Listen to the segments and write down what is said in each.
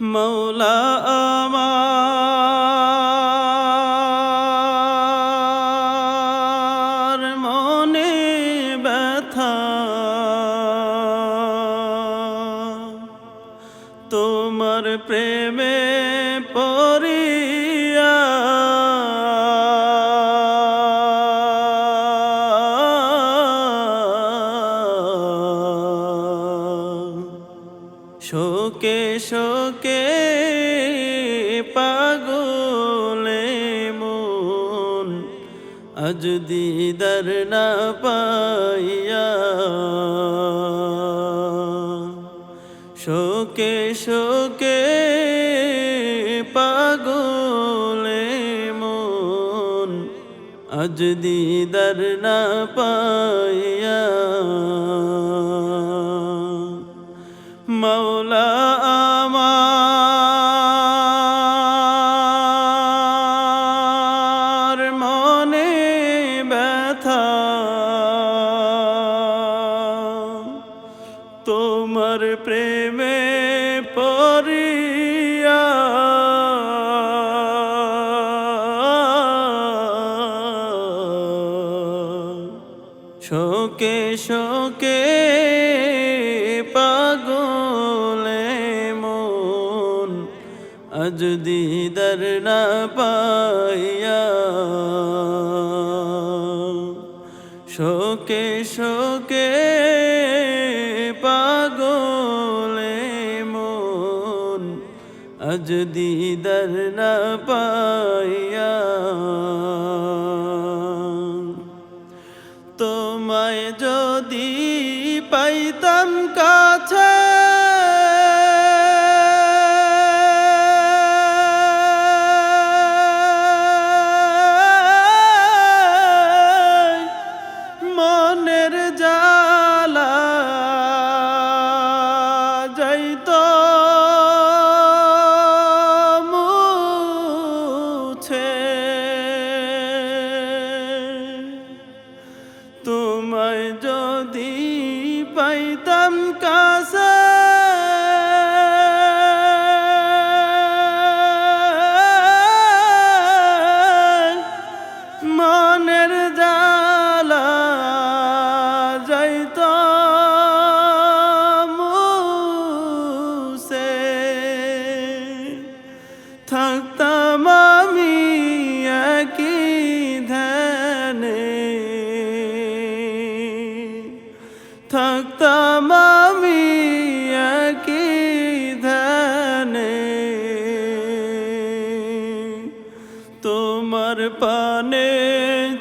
মৌলা আমার মনে ব্যথা। তোমার প্রেমে পড়িয়া শোকে শোকে পাগলে মন। আজ দিদার না পাইয়া। শোকে শোকে পাগলে মন। আজ দিদার না পাইয়া। তোমার প্রেমে পড়িয়া। শোকে শোকে পাগলে মন আজ দিদার না পাইয়া। শোকে শোকে আজ দর না পাইয়া তোমায় যদি পাইতাম কাছে মুছে তোমায় যদি পাইতাম কাছে থাকতাম তোমার পানে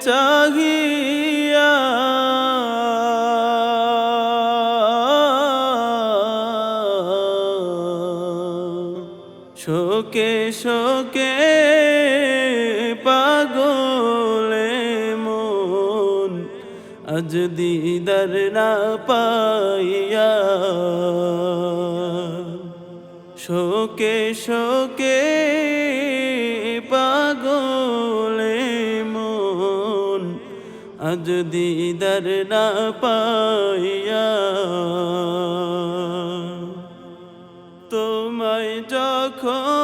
চাহিয়া। শোকে শোকে পাগলে মন আজ দিদার না পাইয়া। শোকে শোকে আজ দিদার না পাইয়া। তোমায় যখন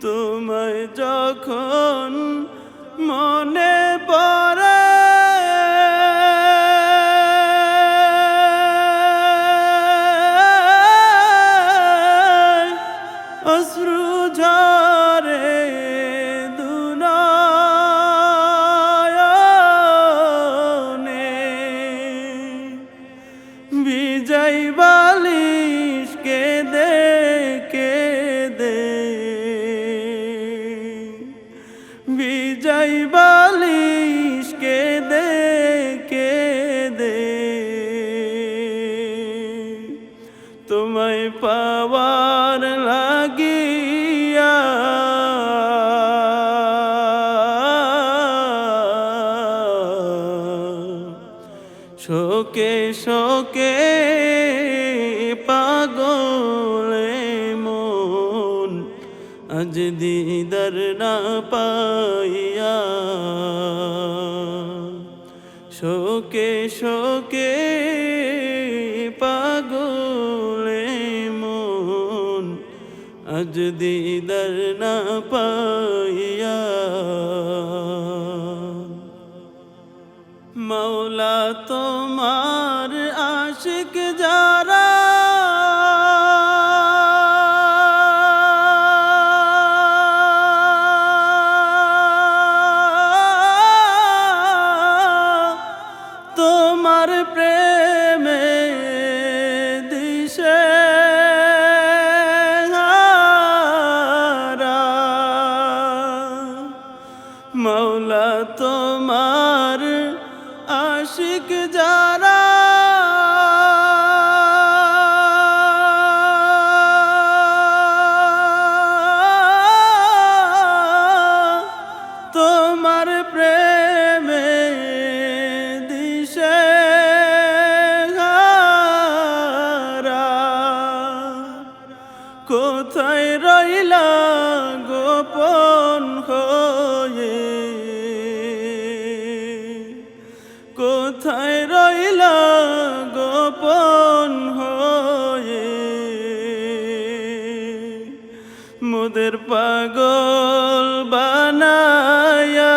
তোমায় যখন মনে পড়ে অশ্রু ঝরে পাওয়ার লাগিয়া। শোকে শোকে পাগলে মন আজ দিদার না পাইয়া। শোকে শোকে পাগল আজ দিদার না পাইয়া। মৌলা তোমার আশিক যারা। তোমার প্রেমে আশিক যারা কোথায় রইলা গোপন হয়ে? মোদের পাগল বানায়া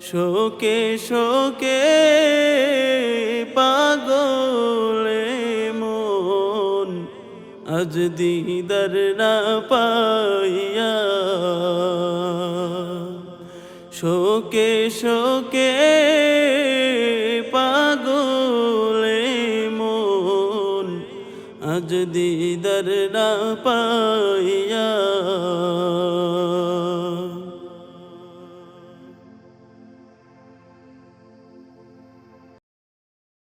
শোকে শোকে আজ দিদার না পাইয়া। শোকে শোকে পাগলে মন আজ দিদার না পাইয়া।